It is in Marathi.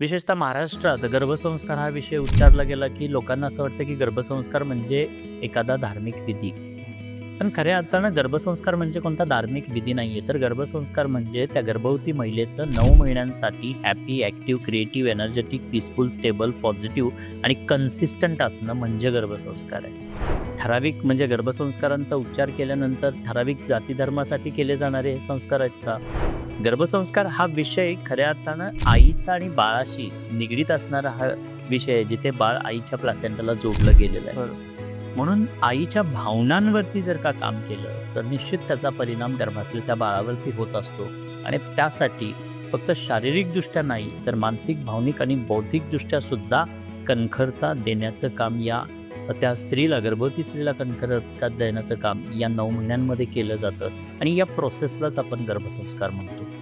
विशेषतः महाराष्ट्रात गर्भसंस्कार हा विषय उच्चारला गेला की लोकांना असं वाटतं की गर्भसंस्कार म्हणजे एखादा धार्मिक विधी. पण खऱ्या अर्थानं गर्भसंस्कार म्हणजे कोणता धार्मिक विधी नाही आहे तर गर्भसंस्कार म्हणजे त्या गर्भवती महिलेचं नऊ महिन्यांसाठी happy active creative energetic peaceful stable positive आणि कन्सिस्टंट असणं म्हणजे गर्भसंस्कार आहे. ठराविक म्हणजे गर्भसंस्कारांचा उच्चार केल्यानंतर ठराविक जातीधर्मासाठी केले जाणारे हे संस्कार आहेत का? गर्भसंस्कार हा विषय खऱ्या अर्थानं आईचा आणि बाळाशी निगडीत असणारा हा विषय आहे जिथे बाळ आईच्या प्लासेंटाला जोडलं गेलेलं आहे. म्हणून आईच्या भावनांवरती जर का काम केलं तर निश्चित त्याचा परिणाम गर्भातल्या त्या बाळावरती होत असतो. आणि त्यासाठी फक्त शारीरिकदृष्ट्या नाही तर मानसिक भावनिक आणि बौद्धिकदृष्ट्या सुद्धा कणखरता देण्याचं काम या त्या स्त्रीला गर्भवती स्त्रीला कणखरता देण्याचं काम या नऊ महिन्यांमध्ये केलं जातं आणि या प्रोसेसलाच आपण गर्भसंस्कार म्हणतो.